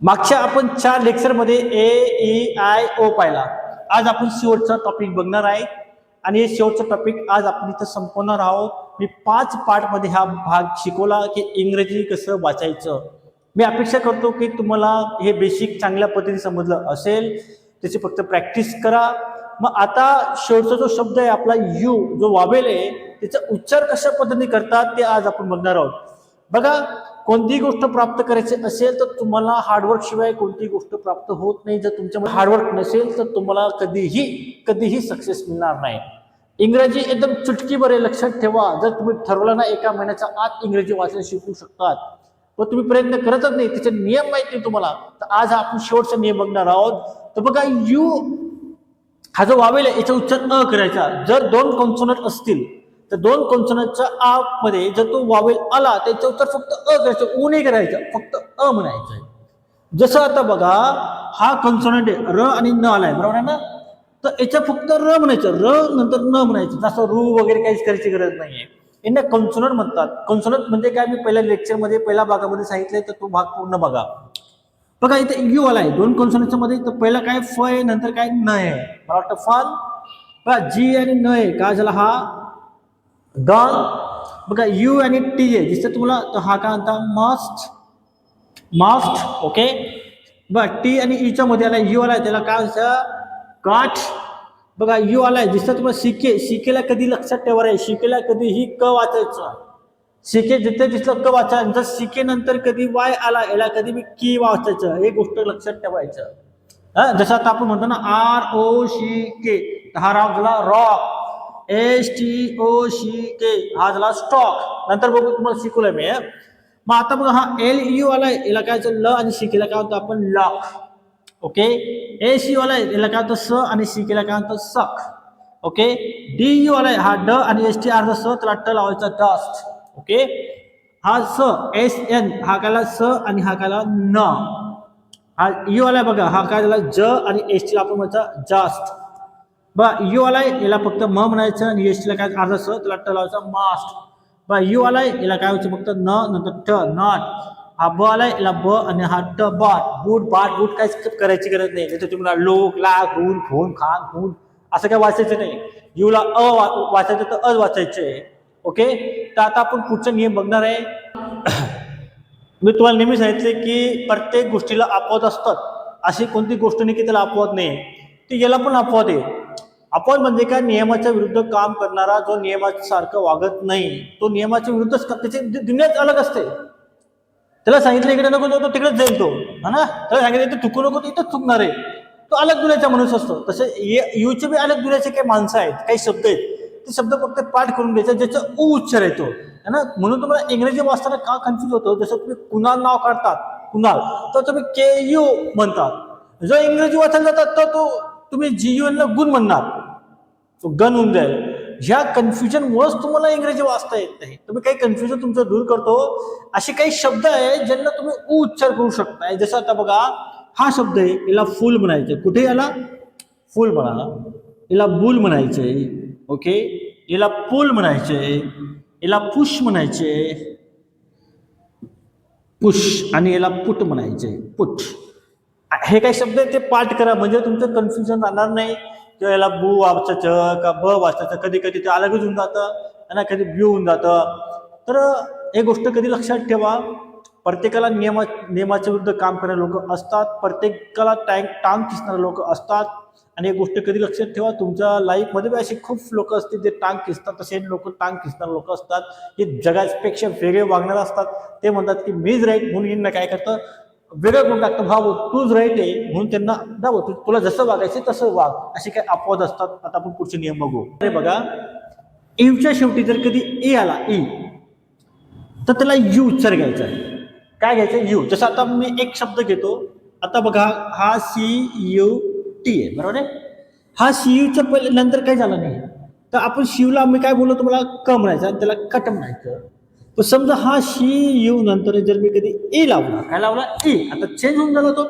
मागच्या आपण चार लेक्चरमध्ये ए ई आय ओ पाहिला. आज आपण शेवटचा टॉपिक बघणार आहे. आणि हे शेवटचा टॉपिक आज आपण इथं संपवणार आहोत. मी पाच पार्टमध्ये हा भाग शिकवला की इंग्रजी कसं वाचायचं. मी अपेक्षा करतो की तुम्हाला हे बेसिक चांगल्या पद्धतीने समजलं असेल. त्याची फक्त प्रॅक्टिस करा. मग आता शेवटचा जो शब्द आहे आपला यू जो वावेल आहे त्याचा उच्चार कशा पद्धतीने करतात ते आज आपण बघणार आहोत. बघा कोणतीही गोष्ट प्राप्त करायची असेल तर तुम्हाला हार्डवर्क शिवाय कोणतीही गोष्ट प्राप्त होत नाही. जर तुमच्यामध्ये हार्डवर्क नसेल तर तुम्हाला कधीही कधीही सक्सेस मिळणार नाही. इंग्रजी एकदम चुटकी बरे लक्षात ठेवा. जर तुम्ही ठरवलं ना एका महिन्याच्या आत इंग्रजी वाचन शिकू शकतात व तुम्ही प्रयत्न करतच नाही त्याचे नियम माहीत नाही तुम्हाला तर आज आपण शेवटचा नियम बघणार आहोत. तर बघा यू हा जो वावेल आहे याचा उच्चार अ करायचा. जर दोन कॉन्सोनट असतील तर दोन कॉन्सोनंटच्या मध्ये जर तो वावेल आला त्याचं उत्तर फक्त अ करायचं. ऊ नाही करायचं फक्त अ म्हणायचं आहे. जसं आता बघा हा कॉन्सोनंट आहे र आणि न आलाय बरोबर आहे ना? तर याच्या फक्त र म्हणायचं. र नंतर न म्हणायचं. जसं रू वगैरे काहीच करायची गरज नाहीये. यांना कॉन्सोनंट म्हणतात. कॉन्सोनंट म्हणजे काय? मी पहिल्या लेक्चरमध्ये पहिल्या भागामध्ये सांगितलंय तर तो भाग पूर्ण बघा. बघा इथे यू आला आहे दोन कॉन्सोनंटच्या मध्ये तर पहिला काय? फ आहे नंतर काय? न आहे. मला वाटतं फन बघा जी आणि न आहे. काय झाला हा? डॉन बघा यू आणि टी ए दिसतं तुम्हाला तर हा काय म्हणता? मस्ट मस्ट ओके बघा टी आणि e ईच्या मध्ये आला यू आलाय त्याला काय म्हणतं? काठ बघा यू आलाय दिसतं तुम्हाला शिके शिकेला कधी लक्षात ठेवा आहे शिकेला कधीही क वाचायचं? शिके जिथे दिसलं क वाचायचं जर शिके नंतर कधी वाय आला याला कधी मी की वाचायचं हे गोष्ट लक्षात ठेवायचं. हा जसं आता आपण म्हणतो ना आर ओ शी के हा राग झाला rock S T O C K हा झाला स्टॉक नंतर बघू तुम्हाला शिकवलंय मी मग आता बघा हा एल यू आलाय याला काय ल आणि शिकेला काय होतं आपण? Lock okay? ए सी वाला याला काय होतं स आणि सी केला काय होतं सक. ओके? डी यू आलाय हा ड आणि एस टी आर स त्याला ट लावायचा डस्ट ओके? हा स एस एन हा कायला स आणि हा कायला न. हा यू आलाय बघा हा काय झाला? ज आणि एस टीला आपण म्हणतो जास्त बा यू वाला याला फक्त म म्हणायचं आणि एस टीला काय अर्धा स त्याला ट लावायचं मास्ट बा यू आलाय याला काय व्हायचं फक्त न नंतर ट नॉट हा ब आलाय याला ब आणि हा ट बाट बूट बाट बूट काहीच करायची गरज नाही. त्याच्यात तुम्हाला लोक लाख ऊन खून खान खून असं काय वाचायचं नाही. यूला अ वा- वाचायचं तर अ वाचायचं. आहे ओके? तर आता आपण पुढचा नियम बघणार आहे. मी तुम्हाला नेहमी सांगितले की प्रत्येक गोष्टीला अपवाद असतात. अशी कोणती गोष्ट नाही की त्याला अपवाद नाही. ती याला पण अपवाद आहे. अपवाद म्हणजे काय नियमाच्या विरुद्ध काम करणारा जो नियमासारखं वागत नाही तो नियमाच्या विरुद्धच त्याची दुनियाच अलग असते. त्याला सांगितलं इकडे नको तो तिकडेच जाईल तो. हा ना? त्याला सांगितलं इथे चुकू नको तर इथंच चुकणार आहे. तो अलग दुनियाचा माणूस असतो. तसे युचे बी अलग दुनियाचे काही माणसं आहेत काही शब्द आहेत ते शब्द फक्त पाठ करून घ्यायचा ज्याचा उ उच्चार येतो. है ना? म्हणून तुम्हाला इंग्रजी वाचताना का कन्फ्युज होतो? जसं तुम्ही कुणाल नाव काढतात कुणाल तर तुम्ही के यू म्हणतात. जो इंग्रजी वाचायला जातात तर तो तुम्ही जी यू ला गुण म्हणणार. तो गन होऊन जाईल. ह्या कन्फ्युजनमुळेच तुम्हाला इंग्रजी वाचता येत नाही. तुम्ही काही कन्फ्युजन तुमचं दूर करतो. असे काही शब्द आहेत ज्यांना तुम्ही उ उच्चार करू शकताय. जसं आता बघा हा शब्द आहे याला फुल म्हणायचं. कुठे याला? फुल म्हणा. याला बुल म्हणायचे. ओके याला पूल म्हणायचे. याला पुश म्हणायचे. पुश आणि याला पुट म्हणायचे. पुट हे काही शब्द आहेत ते पाठ करा. म्हणजे तुमचं कन्फ्युजन राहणार नाही. किंवा याला बू वाचायचं का ब वाचायचं कधी कधी ते अलगच होऊन जातं आणि कधी ब्यू होऊन जातं. तर हे गोष्ट कधी लक्षात ठेवा. प्रत्येकाला नियमा नियमाच्या विरुद्ध काम करणारे लोक असतात. प्रत्येकाला टँक टांग खिसणारे लोक असतात. आणि एक गोष्ट कधी लक्षात ठेवा. तुमच्या लाईफमध्ये असे खूप लोक असतील जे टांग खिसतात. तसे लोक टांग खिसणारे लोक असतात. हे जगापेक्षा वेगळे वागणारे असतात. ते म्हणतात की मीच राईट म्हणून यांना काय करतं? वेगळं करून टाकतं भाऊ तूच राईट आहे म्हणून त्यांना दाबो तू तुला जसं वागायचं तसं वाग. असे काही अपवाद असतात. आता आपण पुढचे नियम बघू. अरे बघा. ईवच्या शेवटी जर कधी ए आला ई तर त्याला यू उच्चार घ्यायचा आहे. काय घ्यायचं? यू. जसं आता मी एक शब्द घेतो. आता बघा हा सी यू टी आहे. बरोबर आहे? हा सी यूच्या पहिले नंतर काही झालं नाही? तर आपण शिवला मी काय बोललो? तुम्हाला क म्हणायचं आणि त्याला कट म्हणायचं पण समजा हा शी यू नंतर जर मी कधी ए लावला काय लावला? ए. आता चेंज होऊन झाला तो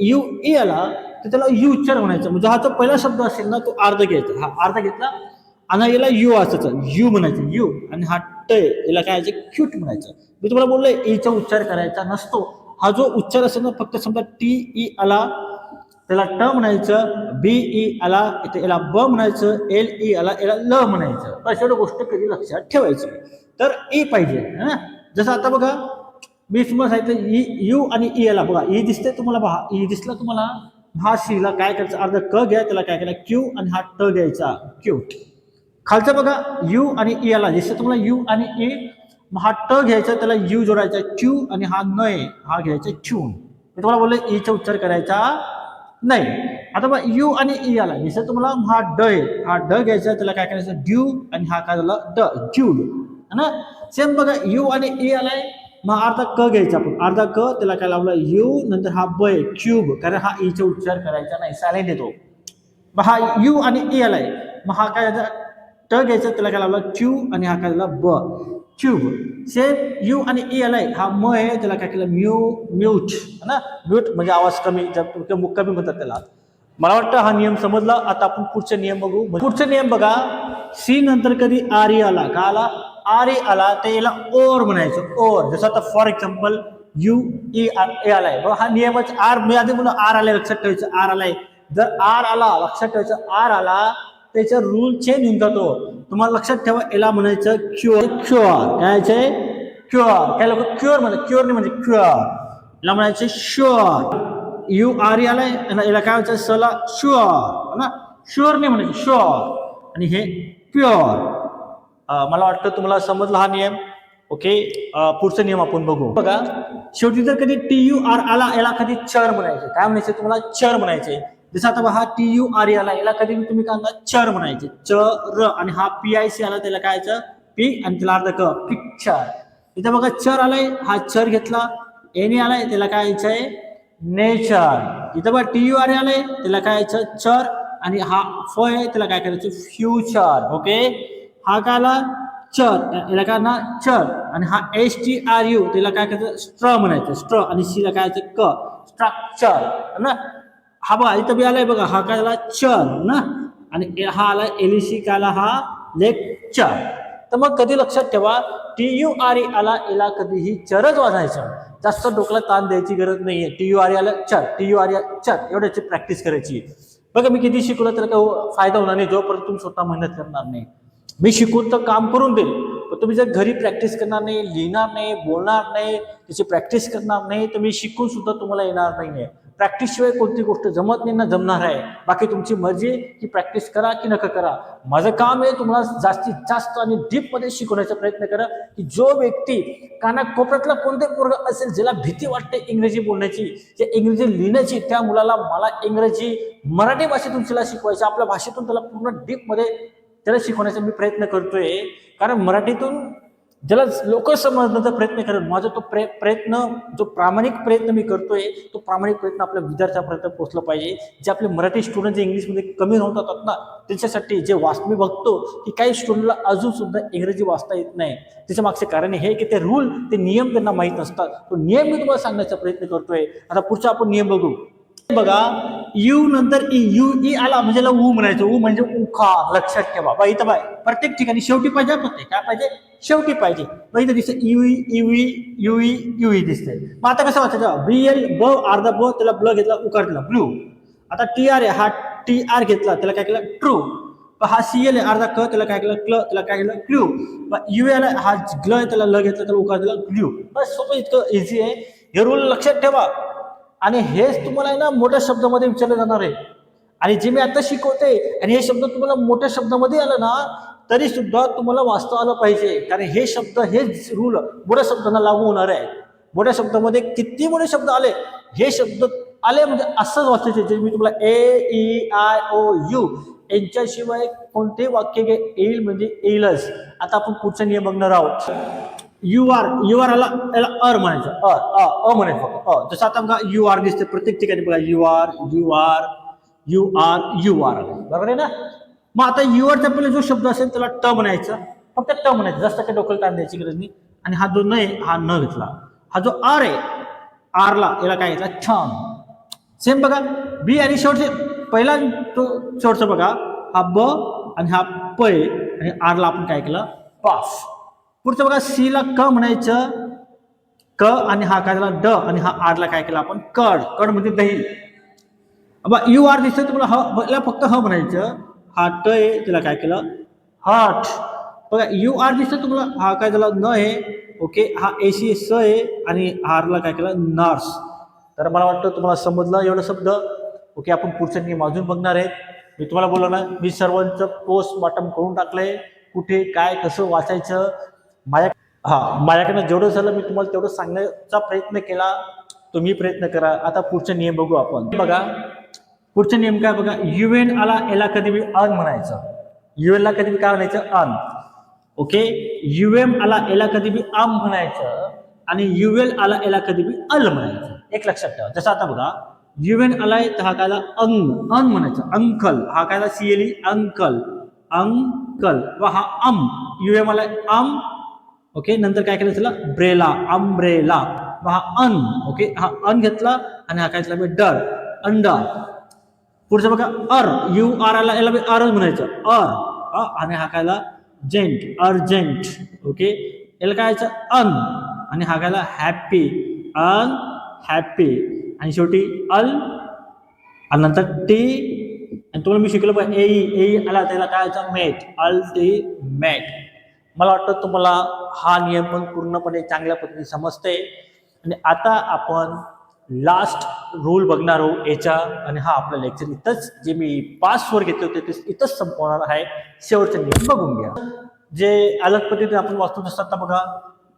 यू ए आला तर त्याला यू उच्चार म्हणायचा. म्हणजे हा जो पहिला शब्द असेल ना तो अर्ध घ्यायचा. हा अर्ध घेतला आणि याला यू असायचं. यू म्हणायचं. यू. आणि हा ट याला काय क्यूट म्हणायचं. मी तुम्हाला बोललोय एचा उच्चार करायचा नसतो. हा जो उच्चार असेल ना फक्त समजा टी ई आला त्याला ट म्हणायचं बी ई आला इथे याला ब म्हणायचं एल ई आला याला ल म्हणायचं. अशा गोष्ट कधी लक्षात ठेवायची तर ई पाहिजे ना जसं आता बघा मी तुम्हाला सांगितलं e, ई यू आणि e ई एला बघा e ई दिसते तुम्हाला पहा ई दिसला तुम्हाला हा सीला काय करायचं? अर्धा क घ्या त्याला काय करायचं क्यू आणि हा ट घ्यायचा. क्यू खालचं बघा यू आणि ई एला जसं तुम्हाला यू आणि ए हा ट घ्यायचा त्याला यू जोडायचा क्यू आणि हा न हा घ्यायचा क्यू मी तुम्हाला बोललो ईचा उच्चार करायचा नाही. आता बघा यू आणि ई आला जसं तुम्हाला हा ड आहे. हा ड घ्यायचा त्याला काय करायचं? ड्यू आणि हा काय झाला? ड ड्यूड है ना? सेम बघा यू आणि ई आलाय मग अर्धा क घ्यायचा आपण. अर्धा क त्याला काय लावला? यू नंतर हा ब क्यूब कारण हा e ईचा उच्चार करायचा नाही सायलेंट येतो. मग हा यू आणि ई आलाय. मग हा काय ट घ्यायचा त्याला काय लावला? क्यू आणि हा काय झाला? ब. क्यूब सेम यू आणि ई आलाय. हा म आहे त्याला काय केलं? म्यू म्यूट है ना? म्यूट म्हणजे आवाज कमी कमी म्हणतात त्याला. मला वाटतं हा नियम समजला. आता आपण पुढचे नियम बघू. पुढचे नियम बघा. सी नंतर कधी आर ई आला? का आला? आर ए आला तर याला ओर म्हणायचं ओर. जसं आता for example U E R A आलाय. बघा हा नियमच आर मी आधी म्हणून आर आलाय लक्षात ठेवायचं आर आलाय. जर आर आला लक्षात ठेवायचं आर आला त्याचा रूल चेंज होऊन जातो. तुम्हाला लक्षात ठेवा याला म्हणायचं क्युअर क्युअर काय आहे क्युअर काय लोक? क्युअर म्हणतात क्युअर नाही म्हणजे क्युअर याला म्हणायचे शुअर यू आर ई आलाय याला काय व्हायचं सला शुअर ना? शुअर नाही म्हणायचं शुअर आणि हे प्युअर मला वाटतं तुम्हाला समजला हा नियम. ओके? पुढचा नियम आपण बघू. बघा शेवटी जर कधी टी यू आर आला याला कधी चर म्हणायचे. काय म्हणायचे तुम्हाला? चर म्हणायचे. जसं आता हा टी यू आर आला याला कधी तुम्ही काय चर म्हणायचे. च र आणि हा पी आय सी आला त्याला काय पी आणि त्याला अर्ध क पिक्चर इथं बघा चर आलाय हा चर घेतला. एने आलाय त्याला काय यायचंय? नेचर इथं बघा टी यू आर आलाय त्याला काय यायचं? चर आणि हा फ आहे त्याला काय करायचं? फ्युचर ओके हा काय आला? चर याला काय ना चर आणि हा एस टी आर यू त्याला काय करायचं? स्ट्र म्हणायचं. स्ट्र आणि सीला काय क. स्ट्रक्चर ना? हा बघा इथं बी आलाय बघा. हा काय आला? चर ना? आणि ए- हा आला एलिसी काय आला? हा लेक्चर. तर मग कधी लक्षात ठेवा टी यू आर ई आला याला कधीही चरच वाजायचं. जास्त डोक्याला ताण द्यायची गरज नाहीये. टी यू आर ई आला चर टी यू आर ई चर एवढ्याची प्रॅक्टिस करायची. बघा मी किती शिकलो तर काही फायदा होणार नाही. जोपर्यंत तुम्ही स्वतः मेहनत करणार नाही. मी शिकून तर काम करून देईल पण तुम्ही जर घरी प्रॅक्टिस करणार नाही लिहिणार नाही बोलणार नाही त्याची प्रॅक्टिस करणार नाही तर मी शिकून सुद्धा तुम्हाला येणार नाही प्रॅक्टिस शिवाय कोणती गोष्ट जमत नाही ना जमणार आहे. बाकी तुमची मर्जी की प्रॅक्टिस करा की नका करा. माझं काम आहे तुम्हाला जास्तीत जास्त आणि डीपमध्ये शिकवण्याचा प्रयत्न करा की जो व्यक्ती कानाकोपऱ्यातला कोणते पोरग असेल ज्याला भीती वाटते इंग्रजी बोलण्याची जे इंग्रजी लिहिण्याची त्या मुलाला मला इंग्रजी मराठी भाषेतून तिला शिकवायचं आपल्या भाषेतून त्याला पूर्ण डीपमध्ये त्याला शिकवण्याचा मी प्रयत्न करतोय. कारण मराठीतून ज्याला लोक समजण्याचा प्रयत्न करेल. माझा तो प्रय प्रयत्न जो प्रामाणिक प्रयत्न मी करतोय तो प्रामाणिक प्रयत्न आपल्या विद्यार्थ्यापर्यंत पोहोचला पाहिजे. जे आपले मराठी स्टुडंट जे इंग्लिशमध्ये कमी होत जातात ना त्यांच्यासाठी जे वाच मी बघतो की काही स्टुडंटला अजून सुद्धा इंग्रजी वाचता येत नाही. त्याच्या मागचे कारण हे की ते रूल ते नियम त्यांना माहीत नसतात. तो नियम मी तुम्हाला सांगण्याचा प्रयत्न करतोय. आता पुढचा आपण नियम बघू. बघा यू नंतर ई यू ई आला म्हणजे ऊ म्हणायचं. ऊ म्हणजे उखा लक्षात ठेवा. बा इथं बाय प्रत्येक ठिकाणी शेवटी पाहिजे प्रत्येक काय पाहिजे शेवटी पाहिजे. मग इथं दिसतं यू यू यू युई दिसते मग आता कसं वाचायचं? बी एल ब अर्धा ब त्याला ब्ल घेतला उकार दिला ब्लू आता टी आर आहे हा टी आर घेतला त्याला काय केलं? ट्रू हा सी एल आहे अर्धा क त्याला काय केलं? क्ल त्याला काय केलं? क्ल्यू यू एल हा ग्ल आहे त्याला ल घेतला त्याला उकार दिला ग्ल्यू बस सोपं इतकं इझी आहे. हे रूल लक्षात ठेवा. आणि हेच तुम्हाला आहे ना मोठ्या शब्दामध्ये विचारलं जाणार आहे. आणि जे मी आता शिकवते आणि हे शब्द तुम्हाला मोठ्या शब्दामध्ये आलं ना तरी सुद्धा तुम्हाला वाचता आलं पाहिजे. कारण हे शब्द हेच रूल मोठ्या शब्दांना लागू होणार आहे. मोठ्या शब्दामध्ये किती मोठे शब्द आले? हे शब्द आले म्हणजे असंच वाचायचे जे मी तुम्हाला A E I O U यांच्याशिवाय कोणतेही वाक्य येईल म्हणजे येईलच. आता आपण पुढचा नियम बघणार आहोत. यू आर यू आर आला याला अर म्हणायचं. अ अ अ म्हणायचं फक्त. अ. जसं आता बघा यू आर दिसते प्रत्येक ठिकाणी. बघा U R U R U R U R बरोबर आहे ना? मग आता यू आरचा पहिले जो शब्द असेल त्याला ट म्हणायचं. फक्त ट म्हणायचं. जास्त काही डोक्याला ताण द्यायची गरज नाही. आणि हा जो न आहे हा न घेतला. हा जो आर आहे आरला याला काय घेतला? छान. सेम बघा. बी आणि शेवटचे पहिला तो शेवटचा बघा. हा ब आणि हा प आहे. आणि आरला आपण काय केलं? पाफ पुढचं बघा सी ला क म्हणायचं. क आणि हा काय झाला? ड आणि हा आरला काय केला आपण? कड. कड म्हणजे दही. बा यू आर दिसतं तुम्हाला ह फक्त ह म्हणायचं. हा ट आहे तिला काय केलं? हट बघा यू आर दिसतं तुम्हाला हा काय झाला? न आहे. ओके हा ए सी स आहे आणि आरला काय केलं? नर्स. तर मला वाटतं तुम्हाला समजलं एवढं शब्द. ओके आपण पुढचा नियम अजून बघणार आहेत. मी तुम्हाला बोललो ना मी सर्वांचं पोस्ट बॉटम करून टाकलंय. कुठे काय कसं वाचायचं माझ्या हा माझ्याकडनं जेवढं झालं मी तुम्हाला तेवढं सांगण्याचा प्रयत्न केला. तुम्ही प्रयत्न करा. आता पुढचा नियम बघू आपण. बघा पुढचा नियम काय बघा? युएन आला याला कधी बी अन म्हणायचं. युएनला कधी बी काय म्हणायचं? अन. ओके युएम आला याला कधी बी आम म्हणायचं. आणि युएल आला याला कधी बी अल म्हणायचं. एक लक्षात ठेवा. जसं आता बघा युएन आलाय तर हा कायला अंग अन म्हणायचं. अंकल. हा कायला सीएली अंकल. अंकल. व हा अम. युएम आलाय अम. ओके? नंतर काय केलं त्याला? ब्रेला अम्ब्रेला हा अन ओके? हा अन घेतला आणि हा काय घेतला? मी डर अंडा. पुढचं बघा अर. यू आर आला याला बी अरच म्हणायचं. अर. आणि हा कायला जेंट अर्जेंट ओके? याला काय अन. आणि हा कायला हॅपी अन हॅपी आणि शेवटी अल. आणि नंतर टी आणि तुम्हाला मी शिकलो पण ए ए आला त्याला काय यायचं? मेट अल टी मेट मला वाटतं तुम्हाला हा नियम पण पूर्णपणे चांगल्या पद्धतीने समजते आणि आता आपण लास्ट रूल बघणार आहोत याच्या आणि हा आपला लेक्चर इथंच जे मी पासवर घेतले होते ते इथंच संपवणार आहे. शेवटचे नियम बघून घ्या. जे अलग पद्धतीने आपण वाचतो असतात ना बघा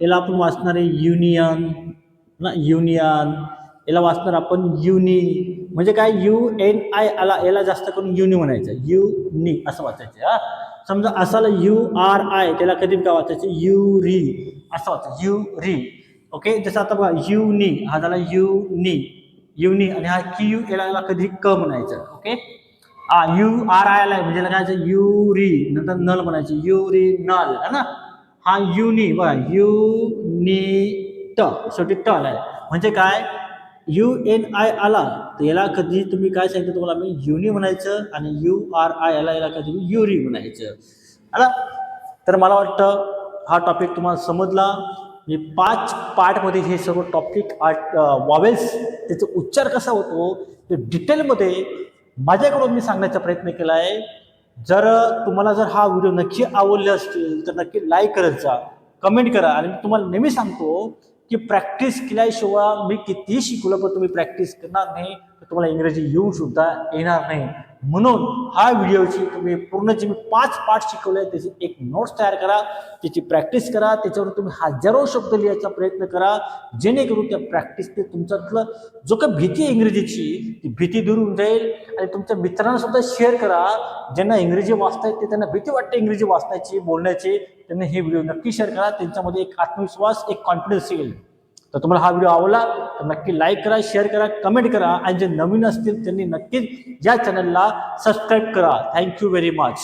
याला आपण वाचणार आहे युनियन ना युनियन याला वाचणार आपण युनी म्हणजे काय? यू एन आय आला याला जास्त करून युनी म्हणायचं. युनी असं वाचायचं हा. समजा असाला यू आर आय त्याला कधी काय वाचायचं? यू री. असं वाचायचं. यू री. ओके जसं आता बघा युनी हा झाला युनी युनी आणि हा की यू याला कधी क म्हणायचं? ओके हा यू आर आय आलाय म्हणजे काय यू युरी नंतर नल म्हणायचं. Yuri null. है ना? हा युनी बघा युनी ट शेवटी ट आलाय. म्हणजे काय? यू एन आय आला तर याला कधी तुम्ही काय सांगितलं तुम्हाला? मी युनी म्हणायचं आणि यू आर आय आला याला कधी युरी म्हणायचं. आला? तर मला वाटतं हा टॉपिक तुम्हाला समजला. मी पाच पार्टमध्ये हे सर्व टॉपिक आर्ट वॉवेल्स त्याचा उच्चार कसा होतो ते डिटेलमध्ये माझ्याकडून मी सांगण्याचा प्रयत्न केला आहे जर तुम्हाला जर हा व्हिडिओ नक्की आवडले असतील तर नक्की लाईक करत जा. कमेंट करा. आणि मी तुम्हाला नेहमी सांगतो की प्रॅक्टिस केल्याशिवाय मी कितीही शिकलो पण तुम्ही प्रॅक्टिस करणार नाही. तुम्हाला इंग्रजी येऊ सुद्धा येणार नाही. म्हणून हा व्हिडिओची तुम्ही पूर्ण जे मी पाच पाठ शिकवले त्याची एक नोट्स तयार करा त्याची प्रॅक्टिस करा त्याच्यावर तुम्ही हजारो शब्द लिहायचा प्रयत्न करा. जेणेकरून त्या प्रॅक्टिसने तुमच्यातलं जो काही भीती आहे इंग्रजीची ती भीती दूर होऊन जाईल आणि तुमच्या मित्रांना सुद्धा शेअर करा. ज्यांना इंग्रजी वाचता येते त्यांना भीती वाटते इंग्रजी वाचण्याची बोलण्याची त्यांना हे व्हिडिओ नक्की शेअर करा. त्यांच्यामध्ये एक आत्मविश्वास एक कॉन्फिडन्स येईल. तर तुम्हाला हा व्हिडिओ आवडला तर नक्की लाईक करा शेअर करा कमेंट करा. आणि जे नवीन असतील त्यांनी नक्कीच या चॅनलला सबस्क्राईब करा. Thank you very much